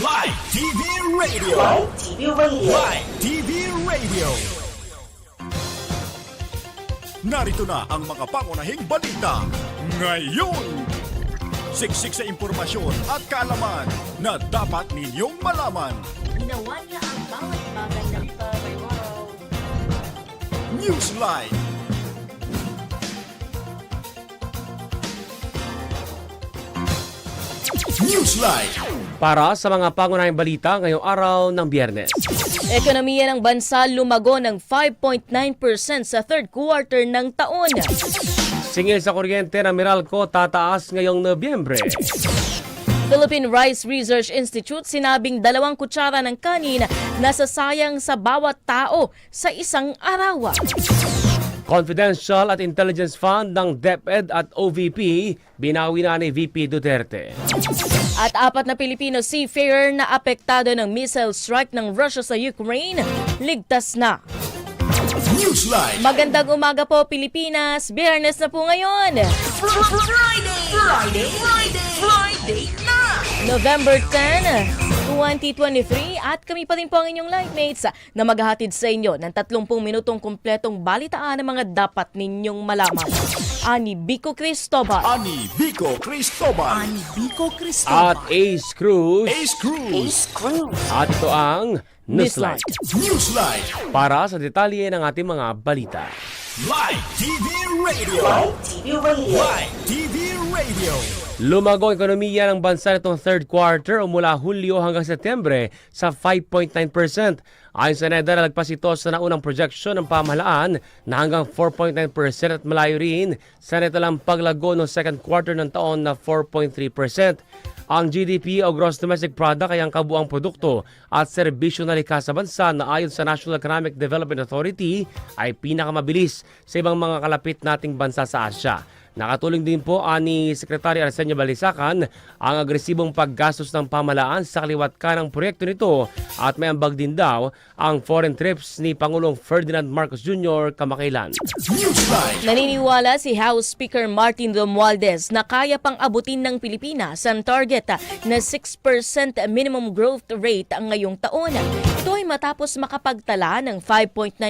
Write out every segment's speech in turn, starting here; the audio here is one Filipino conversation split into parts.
Live TV Radio. Live TV Radio. Live TV Radio. Narito na ang mga pangunahing balita ngayon. Siksik sa impormasyon at kaalaman na dapat ninyong malaman. Ginawa niya ang bawat bagay ng pag-wow. Newsline. Newsline. Para sa mga pangunahing balita ngayong araw ng biyernes. Ekonomiya ng bansa lumago ng 5.9% sa third quarter ng taon. Singil sa kuryente ng Meralco tataas ngayong Nobyembre. Philippine Rice Research Institute sinabing dalawang kutsara ng kanin nasasayang sa bawat tao sa isang araw. Confidential at Intelligence Fund ng DepEd at OVP binawi na ni VP Duterte. At apat na Pilipino seafarer na apektado ng missile strike ng Russia sa Ukraine, ligtas na. Newsline. Magandang umaga po Pilipinas, biyernes na po ngayon. Friday! Friday! Friday! Friday! November 10, 2023 at kami pa rin po ang inyong lightmates na maghahatid sa inyo ng 30 minutong kumpletong balitaan ng mga dapat ninyong malaman. Ani Bico Cristobal. Ani Vico Cristobal. Ani Vico Cristobal. At Ace Cruz. Ace Cruz. Ace Cruz. At ito ang Newsline. Newsline. Para sa detalye ng ating mga balita. Live TV Radio. Live TV Radio. Live TV Radio. Lumago ang ekonomiya ng bansa nitong third quarter o mula Hulyo hanggang Setyembre sa 5.9%. Ayon sa NEDA, nalagpas ito sa naunang projection ng pamahalaan na hanggang 4.9% at malayo rin sa netalang paglago ng second quarter ng taon na 4.3%. Ang GDP o Gross Domestic Product ay ang kabuang produkto at serbisyo na likas sa bansa na ayon sa National Economic Development Authority ay pinakamabilis sa ibang mga kalapit nating bansa sa Asya. Nakatulong din po ani Secretary Arsenio Balisacan ang agresibong paggastos ng pamalaan sa kaliwat ka ng proyekto nito at may ambag din daw ang foreign trips ni Pangulong Ferdinand Marcos Jr. kamakailan. Naniniwala si House Speaker Martin Romualdez na kaya pang abutin ng Pilipinas ang target na 6% minimum growth rate ang ngayong taon. Ito ay matapos makapagtala ng 5.9%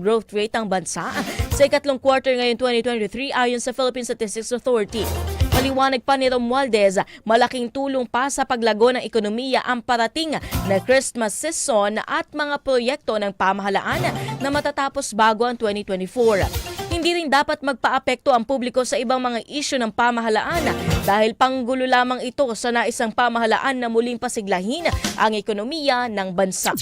growth rate ang bansa sa ikatlong quarter ngayon 2023 ayon sa Philippine Statistics Authority. Paliwanag pa ni Romualdez, malaking tulong pa sa paglago ng ekonomiya ang parating na Christmas season at mga proyekto ng pamahalaan na matatapos bago ang 2024. Hindi rin dapat magpaapekto ang publiko sa ibang mga isyu ng pamahalaan dahil panggulo lamang ito sa naisang pamahalaan na muling pasiglahin ang ekonomiya ng bansa.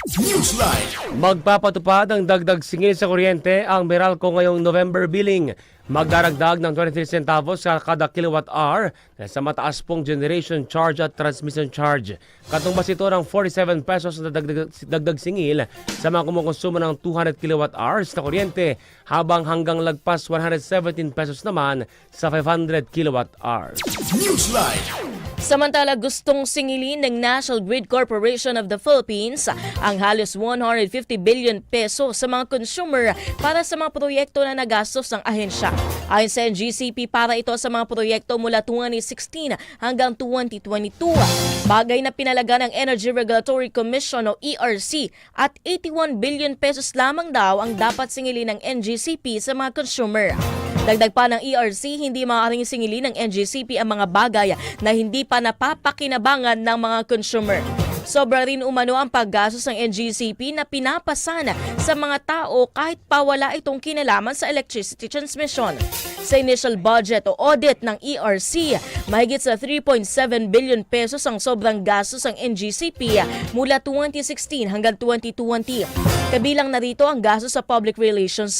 Magpapatupad ang dagdag singil sa kuryente ang Meralco ngayong November billing. Magdaragdag ng 23 centavos sa kada kilowatt hour sa mataas pong generation charge at transmission charge. Katumbas ito ng 47 pesos na dagdag, dagdag singil sa mga kumukonsumo ng 200 kilowatt hours na kuryente habang hanggang lagpas 117 pesos naman sa 500 kilowatt hours. Newsline. Samantala, gustong singilin ng National Grid Corporation of the Philippines ang halos 150 billion peso sa mga consumer para sa mga proyekto na nagastos ng ahensya. Ayon sa NGCP, para ito sa mga proyekto mula 2016 hanggang 2022. Bagay na pinalaga ng Energy Regulatory Commission o ERC at 81 billion pesos lamang daw ang dapat singilin ng NGCP sa mga consumer. Dagdag pa ng ERC, hindi maaaring singilin ng NGCP ang mga bagay na hindi pa napapakinabangan ng mga consumer. Sobra rin umano ang paggastos ng NGCP na pinapasana sa mga tao kahit pa wala itong kinalaman sa electricity transmission. Sa initial budget o audit ng ERC, mahigit sa 3.7 billion pesos ang sobrang gastos ng NGCP mula 2016 hanggang 2020. Kabilang narito ang gastos sa public relations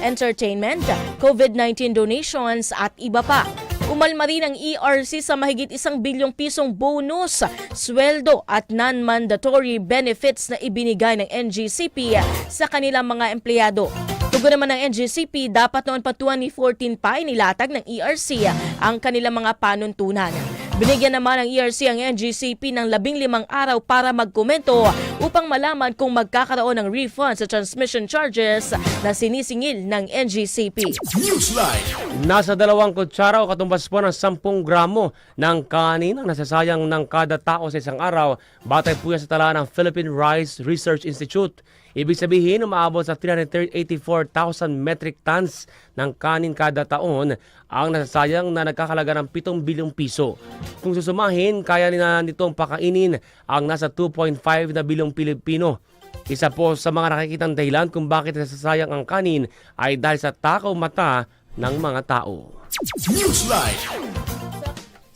entertainment, COVID-19 donations at iba pa. Umalma rin ang ERC sa mahigit isang bilyong pisong bonus, sweldo at non-mandatory benefits na ibinigay ng NGCP sa kanilang mga empleyado. Tugon naman ng NGCP, dapat noon pa 2014 pa inilatag ng ERC ang kanilang mga panuntunan. Binigyan naman ng ERC ang NGCP ng labing limang araw para magkomento upang malaman kung magkakaroon ng refund sa transmission charges na sinisingil ng NGCP. Newsline. Nasa dalawang kutsara o katumbas po ng 10 gramo ng kanin ang nasasayang ng kada tao sa isang araw batay po yan sa tala ng Philippine Rice Research Institute. Ibig sabihin, umaabot sa 384,000 metric tons ng kanin kada taon ang nasasayang na nagkakalaga ng 7 bilyong piso. Kung susumahin, kaya na nitong pakainin ang nasa 2.5 na bilyong Pilipino. Isa po sa mga nakikitang dahilan kung bakit nasasayang ang kanin ay dahil sa takaw mata ng mga tao. Newsline.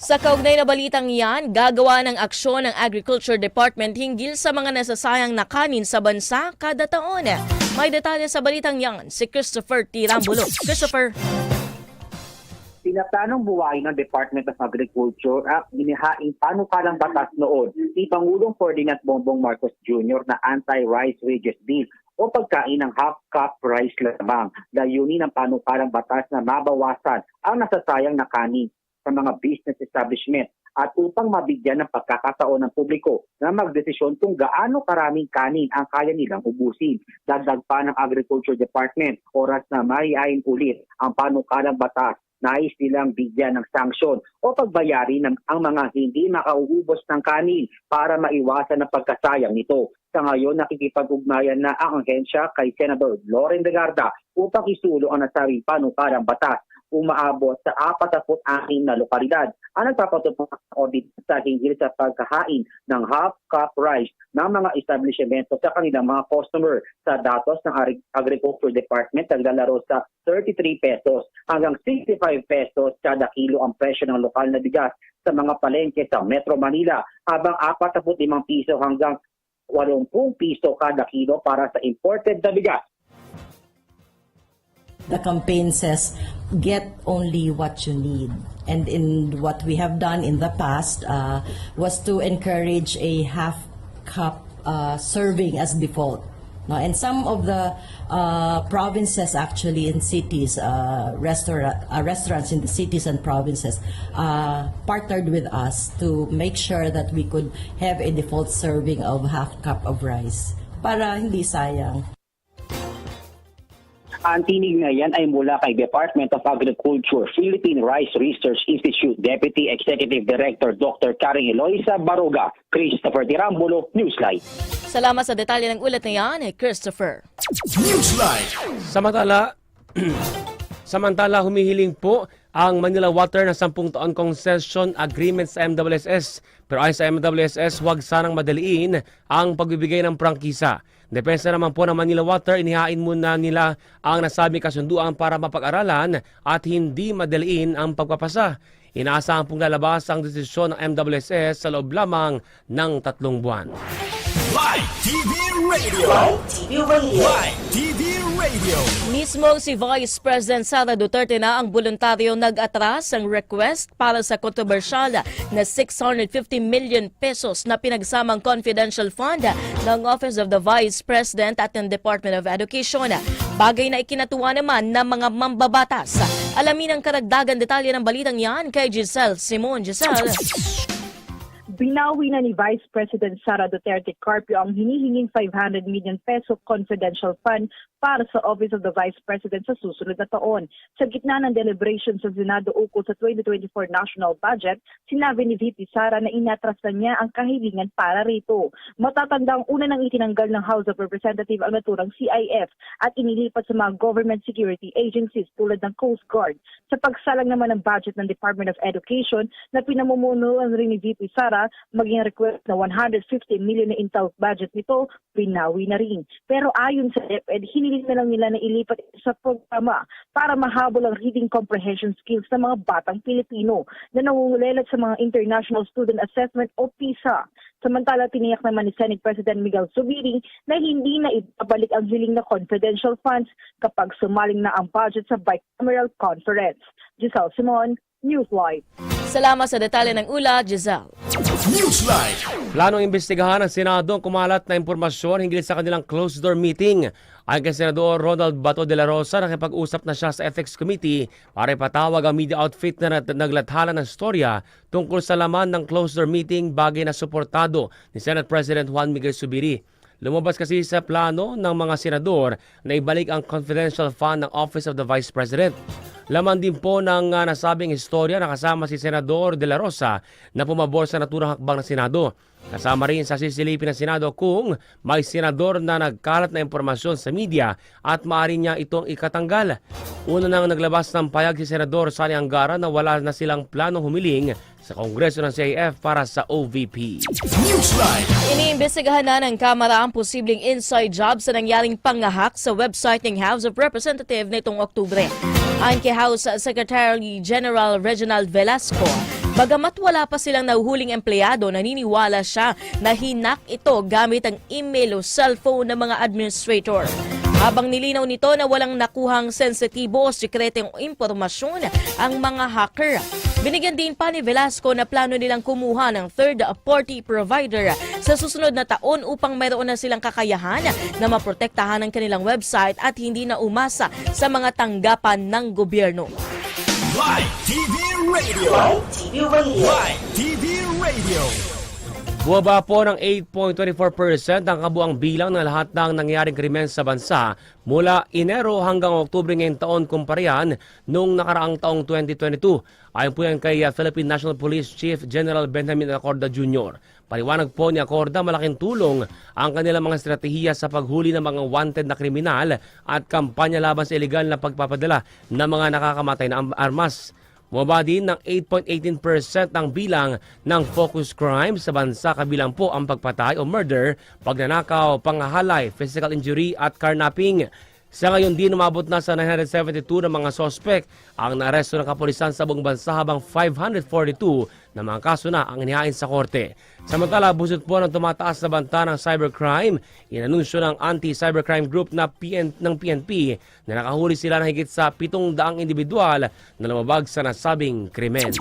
Sa kaugnay na balitang yan, gagawa ng aksyon ng Agriculture Department hinggil sa mga nasasayang na kanin sa bansa kada taon. May detalye sa balitang yan si Christopher Tirambulo. Christopher. Tinatanong buhay ng Department of Agriculture at ginihaing panukalang batas noon ni Pangulong Ferdinand Bongbong Marcos Jr. na anti-rice wages bill o pagkain ng half-cup rice lamang. Layunin ng panukalang batas na mabawasan ang nasasayang na kanin sa mga business establishment at upang mabigyan ng pagkakataon ng publiko na magdesisyon kung gaano karaming kanin ang kaya nilang ubusin. Dagdag pa ng Agriculture Department, oras na maiayin ulit ang panukalang batas nais nilang bigyan ng sanksyon o pagbayari ng ang mga hindi makauubos ng kanin para maiwasan ang pagkasayang nito. Sa ngayon, nakikipag-ugnayan na ang ahensya kay Senador Loren de Garda upang isulo ang nasabing panukalang batas umaabot sa 46 na lokalidad ang nagpapatupad ng audit sa hinggil sa pagkahain ng half-cup rice ng mga establishmento sa kanilang mga customer. Sa datos ng Agri- Agriculture Department, naglalaro sa 33 pesos hanggang 65 pesos kada kilo ang presyo ng lokal na bigas sa mga palengke sa Metro Manila habang 45 piso hanggang 80 piso kada kilo para sa imported na bigas. The campaign says get only what you need. And in what we have done in the past uh, was to encourage a half cup uh, serving as default. No? and some of the uh, provinces actually in cities uh, restaurant, uh, restaurants in the cities and provinces uh, partnered with us to make sure that we could have a default serving of half cup of rice. Para hindi sayang Ang tinig na yan ay mula kay Department of Agriculture, Philippine Rice Research Institute Deputy Executive Director Dr. Karen Eloisa Baroga, Christopher Tirambulo, Newsline. Salamat sa detalye ng ulat na yan eh, Christopher. Newsline. Samantala, samantala humihiling po ang Manila Water na 10 taon concession agreement sa MWSS. Pero ayon sa MWSS, huwag sanang madaliin ang pagbibigay ng prangkisa. Depensa naman po ng Manila Water, inihain muna nila ang nasabing kasunduan para mapag-aralan at hindi madaliin ang pagpapasa. Inaasahan pong lalabas ang desisyon ng MWSS sa loob lamang ng tatlong buwan. Live TV Radio. Live TV Radio. Live TV Radio. Mismo si Vice President Sara Duterte na ang voluntaryo nag-atras ng request para sa kontrobersyal na 650 million pesos na pinagsamang confidential fund ng Office of the Vice President at ng Department of Education. Bagay na ikinatuwa naman ng mga mambabatas. Alamin ang karagdagan detalye ng balitang yan kay Giselle Simon. Giselle. Binawi na ni Vice President Sara Duterte Carpio ang hinihinging 500 million peso confidential fund para sa Office of the Vice President sa susunod na taon. Sa gitna ng deliberations sa Senado ukol sa 2024 national budget, sinabi ni VP Sara na inatras na niya ang kahilingan para rito. Matatanda ang una nang itinanggal ng House of Representatives ang naturang CIF at inilipat sa mga government security agencies tulad ng Coast Guard. Sa pagsalang naman ng budget ng Department of Education na pinamumunuan rin ni VP Sara, maging request na 150 million na intact budget nito, pinawi na rin. Pero ayon sa DepEd, hiniling na lang nila na ilipat sa programa para mahabol ang reading comprehension skills ng mga batang Pilipino na nangungulelat sa mga International Student Assessment o PISA. Samantala, tiniyak naman ni Senate President Miguel Zubiri na hindi na ibabalik ang hiling na confidential funds kapag sumaling na ang budget sa bicameral conference. Giselle Simon, Newslight. Salamat sa detalye ng ula, Giselle. Newsline. Planong imbestigahan ng Senado ang kumalat na impormasyon hinggil sa kanilang closed-door meeting. Ayon kay Senador Ronald Bato de la Rosa, nakipag-usap na siya sa Ethics Committee para ipatawag ang media outfit na naglathala ng storya tungkol sa laman ng closed-door meeting bagay na suportado ni Senate President Juan Miguel Subiri. Lumabas kasi sa plano ng mga senador na ibalik ang confidential fund ng Office of the Vice President. Laman din po ng ah, nasabing istorya na kasama si Senador De La Rosa na pumabor sa naturang hakbang ng Senado. Kasama rin sa sisilipin ng Senado kung may senador na nagkalat na impormasyon sa media at maaari niya itong ikatanggal. Una nang naglabas ng payag si Senador Sani Angara na wala na silang planong humiling sa Kongreso ng CIF para sa OVP. Iniimbestigahan na ng Kamara ang posibleng inside job sa nangyaring pangahak sa website ng House of Representatives nitong Oktubre. Ayon kay House Secretary General Reginald Velasco, bagamat wala pa silang nahuhuling empleyado, naniniwala siya na hinak ito gamit ang email o cellphone ng mga administrator. Habang nilinaw nito na walang nakuhang sensitibo o sikretong impormasyon ang mga hacker. Binigyan din pa ni Velasco na plano nilang kumuha ng third-party provider sa susunod na taon upang mayroon na silang kakayahan na maprotektahan ang kanilang website at hindi na umasa sa mga tanggapan ng gobyerno. Live TV Radio. Live TV Radio. Live TV Radio. Buwaba po ng 8.24% ang kabuang bilang ng lahat ng nangyaring krimen sa bansa mula Enero hanggang Oktubre ngayong taon kumparihan noong nakaraang taong 2022. Ayon po yan kay uh, Philippine National Police Chief General Benjamin Acorda Jr. Paliwanag po ni Acorda malaking tulong ang kanilang mga estratehiya sa paghuli ng mga wanted na kriminal at kampanya laban sa illegal na pagpapadala ng mga nakakamatay na armas. Bumaba din ng 8.18% ang bilang ng focus crime sa bansa kabilang po ang pagpatay o murder, pagnanakaw, pangahalay, physical injury at carnapping. Sa ngayon din umabot na sa 972 na mga sospek ang naresto ng kapulisan sa buong bansa habang 542 na mga kaso na ang inihain sa korte. Samantala, busot po ng tumataas na banta ng cybercrime, inanunsyo ng anti-cybercrime group na PN, ng PNP na nakahuli sila ng higit sa 700 individual na lumabag sa nasabing krimen.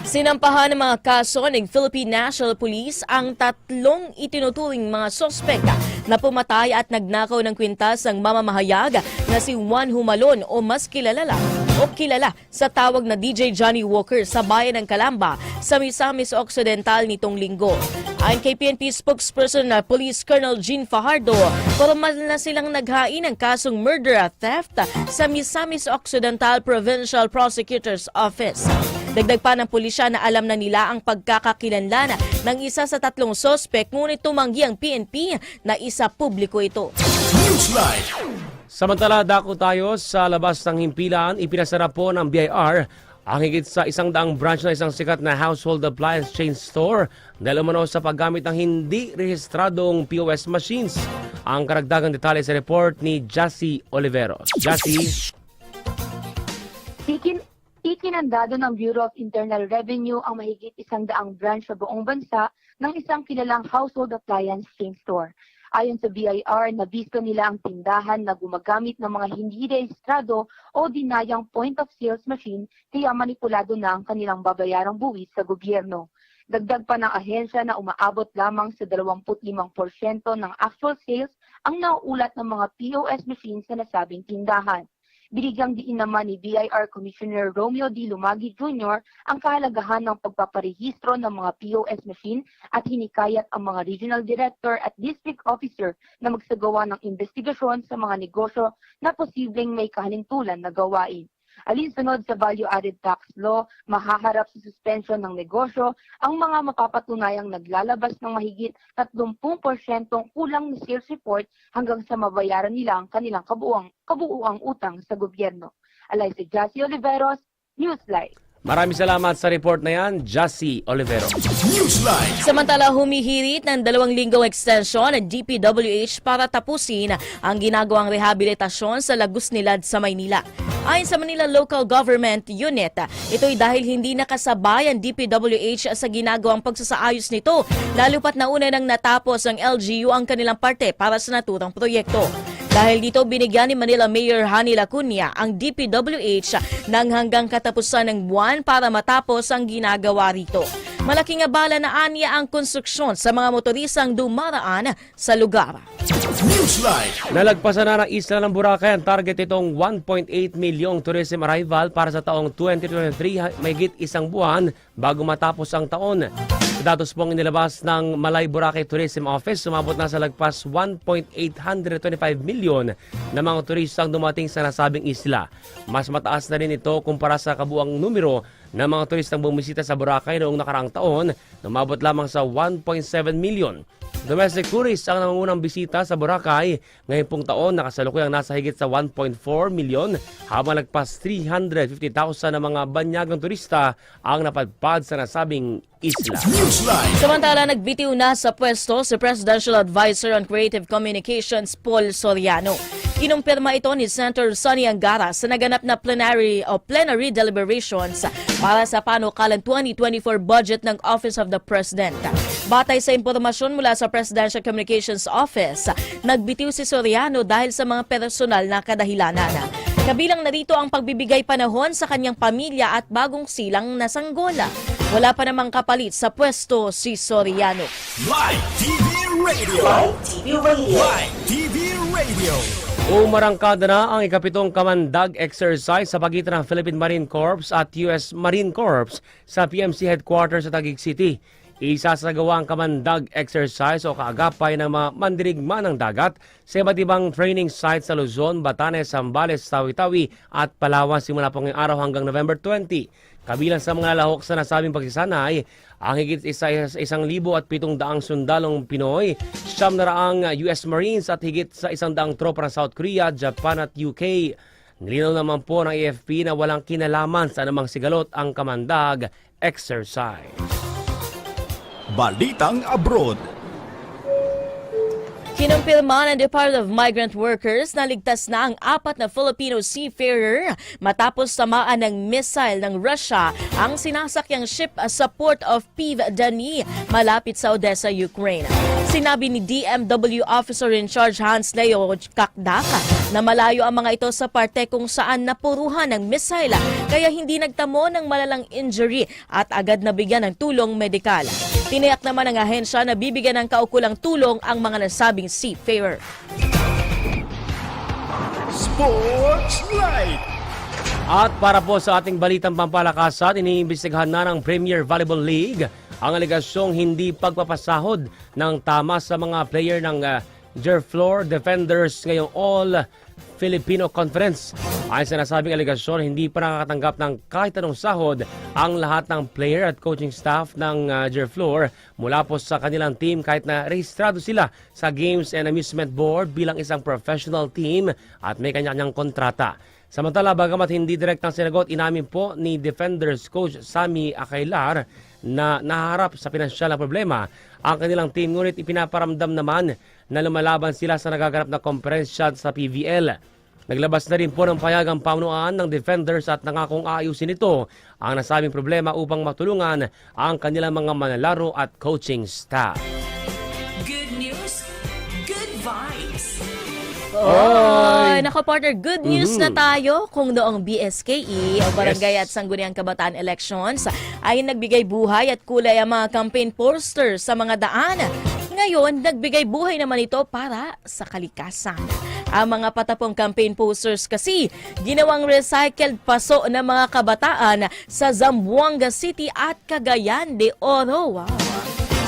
Sinampahan ng mga kaso ng Philippine National Police ang tatlong itinuturing mga sospek na pumatay at nagnakaw ng kwintas ng mamamahayag na si Juan Humalon o mas kilala lang o kilala sa tawag na DJ Johnny Walker sa bayan ng Calamba sa Misamis Occidental nitong linggo. Ayon kay PNP spokesperson na Police Colonel Jean Fajardo, formal na silang naghain ng kasong murder at theft sa Misamis Occidental Provincial Prosecutor's Office. Dagdag pa ng pulisya na alam na nila ang pagkakakilanlan ng isa sa tatlong sospek ngunit tumanggi ang PNP na isa publiko ito. Newsline. Samantala, dako tayo sa labas ng himpilan, ipinasara po ng BIR ang higit sa isang daang branch na isang sikat na household appliance chain store dahil umano sa paggamit ng hindi rehistradong POS machines. Ang karagdagang detalye sa report ni Jassy Oliveros. Jassy, Ikin, ikinandado ng Bureau of Internal Revenue ang mahigit isang daang branch sa buong bansa ng isang kilalang household appliance chain store. Ayon sa BIR, nabisto nila ang tindahan na gumagamit ng mga hindi rehistrado o dinayang point of sales machine kaya manipulado na ang kanilang babayarang buwis sa gobyerno. Dagdag pa ng ahensya na umaabot lamang sa 25% ng actual sales ang nauulat ng mga POS machines sa nasabing tindahan. Binigyang diin naman ni BIR Commissioner Romeo D. Lumagi Jr. ang kahalagahan ng pagpaparehistro ng mga POS machine at hinikayat ang mga regional director at district officer na magsagawa ng investigasyon sa mga negosyo na posibleng may kahalintulan na gawain. Alinsunod sa value-added tax law, mahaharap sa suspension ng negosyo ang mga mapapatunayang naglalabas ng mahigit 30% kulang na sales report hanggang sa mabayaran nila ang kanilang kabuuang, kabuuang utang sa gobyerno. Alay si Jassy Oliveros, Newsline. Maraming salamat sa report na yan, Jassy Oliveros. Newsline. Samantala, humihirit ng dalawang linggong extension ng DPWH para tapusin ang ginagawang rehabilitasyon sa Lagos Nilad sa Maynila. Ayon sa Manila Local Government Unit, ito'y dahil hindi nakasabay ang DPWH sa ginagawang pagsasaayos nito, lalo pat nauna nang natapos ang LGU ang kanilang parte para sa naturang proyekto. Dahil dito binigyan ni Manila Mayor Hani Lacuna ang DPWH ng hanggang katapusan ng buwan para matapos ang ginagawa rito. Malaking abala na anya ang konstruksyon sa mga motorisang dumaraan sa lugar. Newsline. Nalagpasan na ng isla ng Boracay ang target itong 1.8 milyong tourism arrival para sa taong 2023 mayigit isang buwan bago matapos ang taon. Sa datos pong inilabas ng Malay Boracay Tourism Office, sumabot na sa lagpas 1.825 milyon na mga turistang dumating sa nasabing isla. Mas mataas na rin ito kumpara sa kabuang numero ng mga turistang bumisita sa Boracay noong nakaraang taon na umabot lamang sa 1.7 milyon. Domestic tourists ang nangungunang bisita sa Boracay. Ngayon pong taon, nakasalukuyang nasa higit sa 1.4 milyon habang lagpas 350,000 na mga banyagang turista ang napadpad sa nasabing isla. Samantala, nagbitiw na sa pwesto si Presidential Advisor on Creative Communications Paul Soriano. Kinumpirma ito ni Senator Sonny Angara sa naganap na plenary o plenary deliberations para sa panukalang 2024 budget ng Office of the President. Batay sa impormasyon mula sa Presidential Communications Office, nagbitiw si Soriano dahil sa mga personal na kadahilanan. Kabilang narito ang pagbibigay panahon sa kanyang pamilya at bagong silang na sanggola. Wala pa namang kapalit sa pwesto si Soriano. Live TV Radio. Live TV Radio. Live TV Radio. Umarangkada na ang ikapitong kamandag exercise sa pagitan ng Philippine Marine Corps at US Marine Corps sa PMC headquarters sa Taguig City. Isasagawa ang kamandag exercise o kaagapay ng mga mandirigma ng dagat sa iba't ibang training sites sa Luzon, Batanes, Zambales, Tawi-Tawi at Palawan simula po ngayong araw hanggang November 20. Kabilang sa mga lahok sa nasabing pagsisanay, ang higit isa, isang libo at pitong daang sundalong Pinoy, siyam na raang US Marines at higit sa isang daang tropa ng South Korea, Japan at UK. Nilinaw naman po ng AFP na walang kinalaman sa anumang sigalot ang kamandag exercise. Balitang Abroad. Kinumpirma ng Department of Migrant Workers na ligtas na ang apat na Filipino seafarer matapos samaan ng missile ng Russia ang sinasakyang ship sa port of Piv Dani malapit sa Odessa, Ukraine. Sinabi ni DMW Officer in Charge Hans Leo Kakdaka na malayo ang mga ito sa parte kung saan napuruhan ng missile kaya hindi nagtamo ng malalang injury at agad na bigyan ng tulong medikal. Tiniyak naman ng ahensya na bibigyan ng kaukulang tulong ang mga nasabing seafarer. Sports Light. At para po sa ating balitang pampalakasan, iniimbestigahan na ng Premier Volleyball League ang aligasyong hindi pagpapasahod ng tama sa mga player ng uh, Floor Defenders ngayong All Filipino Conference. Ayon sa nasabing aligasyon, hindi pa nakakatanggap ng kahit anong sahod ang lahat ng player at coaching staff ng uh, Floor mula po sa kanilang team kahit na rehistrado sila sa Games and Amusement Board bilang isang professional team at may kanya-kanyang kontrata. Samantala, bagamat hindi direktang sinagot, inamin po ni Defenders coach Sami Akailar na naharap sa pinansyal na problema ang kanilang team ngunit ipinaparamdam naman na lumalaban sila sa nagaganap na komperensya sa PVL. Naglabas na rin po ng payagang pamunuan ng Defenders at nangakong aayusin ito ang nasabing problema upang matulungan ang kanilang mga manlalaro at coaching staff. Oh, nako partner, good news na tayo kung noong BSKE o Barangay at Sangguniang Kabataan Elections ay nagbigay buhay at kulay ang mga campaign posters sa mga daan. Ngayon, nagbigay buhay naman ito para sa kalikasan. Ang mga patapong campaign posters kasi ginawang recycled paso ng mga kabataan sa Zamboanga City at Cagayan de Oro. Wow.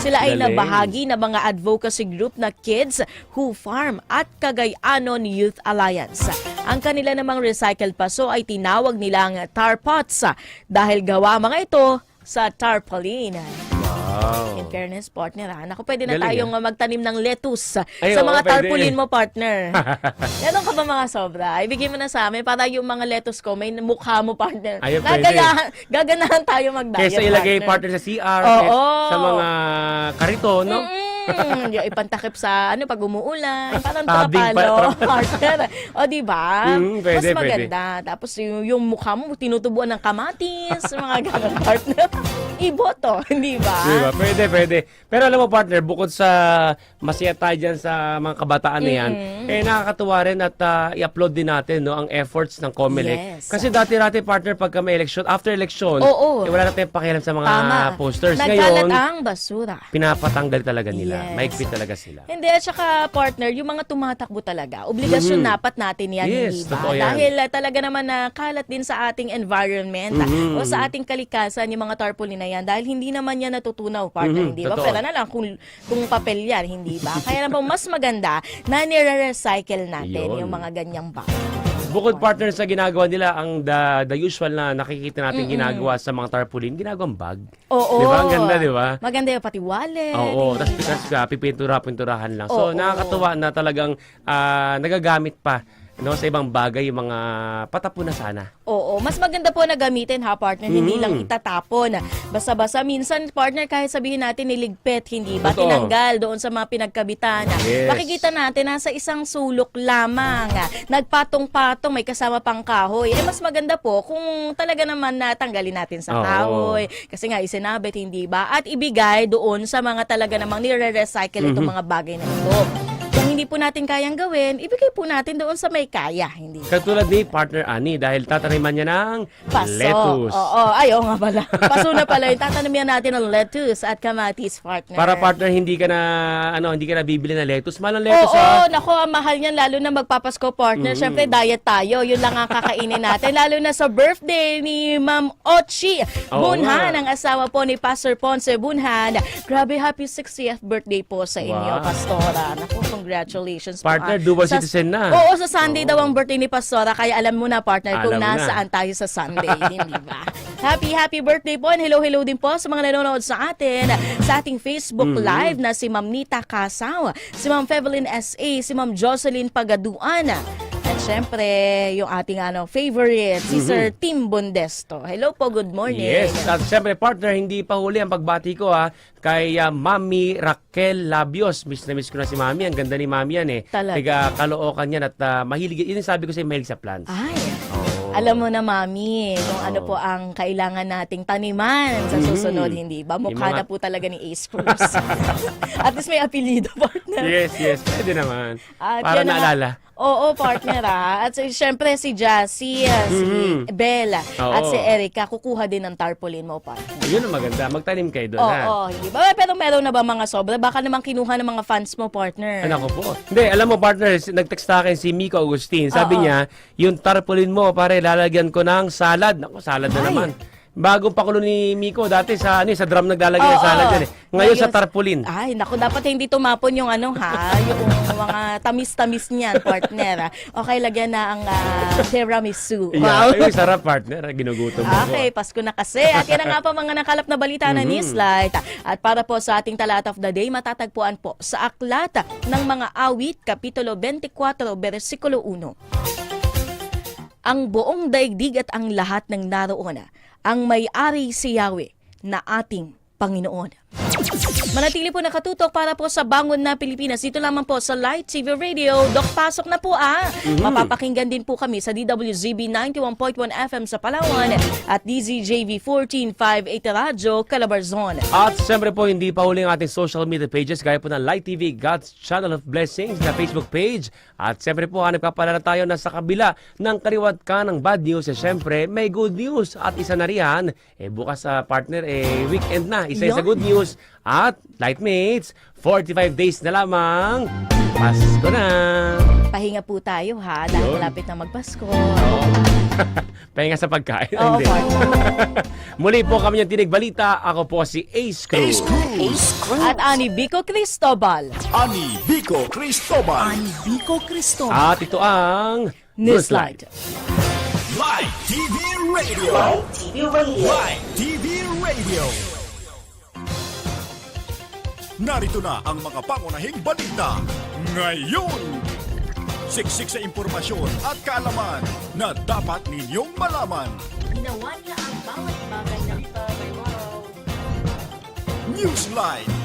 Sila ay Galing. nabahagi ng mga advocacy group na Kids Who Farm at Cagayanon Youth Alliance. Ang kanila namang recycled paso ay tinawag nilang tar pots dahil gawa mga ito sa tarpaulin. Wow. In fairness, partner, ha? Naku, pwede na Galing, tayong uh, magtanim ng lettuce Ay, sa oo, mga pwede. tarpaulin mo, partner. Meron ka ba mga sobra? Ibigay mo na sa amin para yung mga lettuce ko, may mukha mo, partner. Ay, pwede. Gagayahan, gaganahan tayo mag-diet, Kesa ilagay partner sa CR, Oo. sa mga karito, no? Mm, yung ipantakip sa ano pag umuulan, parang Tabing pa- trapalo, partner. O di ba? Mm, pwede, Mas maganda. Tapos yung, yung mukha mo tinutubuan ng kamatis, mga ganun partner. iboto, di ba? Di ba? Pwede, pwede. Pero alam mo partner, bukod sa masaya tayo dyan sa mga kabataan na yan, eh nakakatuwa rin at ah, i-upload din natin no, ang efforts ng COMELEC. Yes. Kasi dati-dati partner, pagka may election, after election, Oo. eh, wala natin pakialam sa mga Tama. posters. Nagkalat Ngayon, ang basura. pinapatanggal talaga nila. Yes. Maigpit talaga sila. Hindi, at saka partner, yung mga tumatakbo talaga, obligasyon Mhm. dapat natin yan, Yes, hindi ba? totoo yan. Dahil ah, talaga naman na kalat din sa ating environment ah, Mhm. o sa ating kalikasan yung mga tarpaulin na yan dahil hindi naman yan natutunaw, partner, Mhm, hindi ba? totoo. Pero na lang kung, kung papel yan, hindi ba? Kaya naman mas maganda na nire-recycle natin Yun. yung mga ganyang bag. Bukod partner sa ginagawa nila, ang the, the usual na nakikita natin ginagawa sa mga tarpaulin, ginagawang bag. Oo. Di ba? Ang ganda, di ba? Maganda yung pati wallet. Oo, tapos ba? uh, pipintura-pinturahan lang. Oo. So, nakakatuwa na talagang ah, nagagamit pa no, sa ibang bagay yung mga patapon na sana. Oo, mas maganda po na gamitin ha partner, hindi lang itatapon. Basta-basta minsan partner kahit sabihin natin niligpit, hindi ba Totoo. tinanggal doon sa mga pinagkabitan. Yes. Makikita natin nasa isang sulok lamang. Nagpatong-patong, may kasama pang kahoy. Eh mas maganda po kung talaga naman natanggalin natin sa Oo. kahoy. Kasi nga isinabit, hindi ba? At ibigay doon sa mga talaga namang nire-recycle itong Mhm. mga bagay na ito. Hindi po natin kayang gawin, ibigay po natin doon sa may kaya, hindi? Katulad ni partner Ani dahil tataniman niya ng Paso. lettuce. Oo, ay, oo nga pala. Paso na pala. Yung tatanamihan natin ng lettuce at kamatis, partner. Para partner hindi ka na ano, hindi ka na bibili ng lettuce. Mahal ang Oo, lettuce ah. nako, ang mahal niyan lalo na magpapasko, partner. Siyempre, diet tayo. Yun lang ang kakainin natin. lalo na sa birthday ni Ma'am Ochi Oo Bunhan, ang asawa po ni Pastor Ponce Bunhan. Grabe, happy 60th birthday po sa inyo, Wow. Pastora. Nako, congratulations po. Partner, dual citizen na. Oo, sa Sunday daw ang birthday ni Pastora. Kaya alam mo na, partner, kung Alam na. nasaan tayo sa Sunday. hindi ba? Happy, happy birthday po. And hello, hello din po sa mga nanonood sa atin sa ating Facebook Mm-hmm. Live na si Ma'am Nita Kasaw, si Ma'am Fevelin S.A., si Ma'am Jocelyn Pagaduan. At syempre, yung ating ano, favorite, si Sir Tim Bondesto. Hello po, good morning. Mm-hmm. Yes, at siyempre partner, hindi pa huli ang pagbati ko ha kay ah, Mami Raquel Labios. Miss na miss ko na si Mami, ang ganda ni Mami yan eh. Talaga. Tiga Caloocan yan at ah, mahilig, yun yung sabi ko sa'yo, mahilig sa plants. Ay, Oo. alam mo na, Mami, kung ano po ang kailangan nating taniman sa susunod, Mhm. hindi ba? Yung Mukha mga- na po talaga ni Ace Cruz. At least may apelido, partner. Yes, yes, pwede naman. At Para yan na nga- naalala. Oo, partner ah. At si, syempre si Jassy, ah, si Mhm. Bella, Oo. at si Erica, kukuha din ng tarpaulin mo, partner. Yun ang maganda, magtanim kayo doon Oo, ha. hindi ba? Pero meron na ba mga sobra? Baka naman kinuha ng mga fans mo, partner. Ano ko po? Hindi, alam mo partner, si- nag-text sa akin si Miko Agustin. Sabi Oo. niya, yung tarpaulin mo, pare, lalagyan ko ng salad. Naku, salad na Ay. naman. Bagong pakulo ni Miko, dati sa, ano, eh, sa drum naglalagay ng Oo. salad yan eh. Ngayon, sa tarpaulin. Ay, naku, dapat hindi tumapon yung ano ha, yung mga tamis-tamis niyan, partner. ah. Okay, lagyan na ang ah, tiramisu. Yeah, ay, sarap partner, ginugutom mo Okay, ko. Pasko na kasi. At yan na nga po mga nakalap na balita na Mhm. Newslight. At para po sa ating talat of the day, matatagpuan po sa aklat ng mga awit, Kapitulo 24, versikulo 1. Ang buong daigdig at ang lahat ng naroon, ang may-ari si Yahweh na ating Panginoon. Manatili po nakatutok para po sa Bangon na Pilipinas. Dito lamang po sa Light TV Radio. Dok, pasok na po ah. Mapapakinggan din po kami sa DWZB 91.1 FM sa Palawan at DZJV 1458 Radyo, Calabarzon. At siyempre po, hindi pa huli ang ating social media pages gaya po ng Light TV, God's Channel of Blessings na Facebook page. At siyempre po, hanap kapalala tayo na sa kabila ng kaliwat ka ng bad news. Eh, siyempre, may good news. At isa na riyan, eh, bukas sa partner, eh, weekend na. Isa sa good news. At, Lightmates, 45 days na lamang. Pasko na. Pahinga po tayo ha dahil Yun. malapit na magpasko. Oo. Pahinga sa pagkain. Oo, Hindi. Muli po kami yung Tinig Balita. Ako po si Ace Cruz. Ace Cruz, At Ani Bico Cristobal. Ani Vico Cristobal, Vico Cristo. At ito ang Newslight. Live TV Radio, Live TV Radio. Live TV Radio. Narito na ang mga pangunahing balita ngayon. Siksik sa impormasyon at kaalaman na dapat ninyong malaman. Ginawa niya ang bawat bagay ng Newsline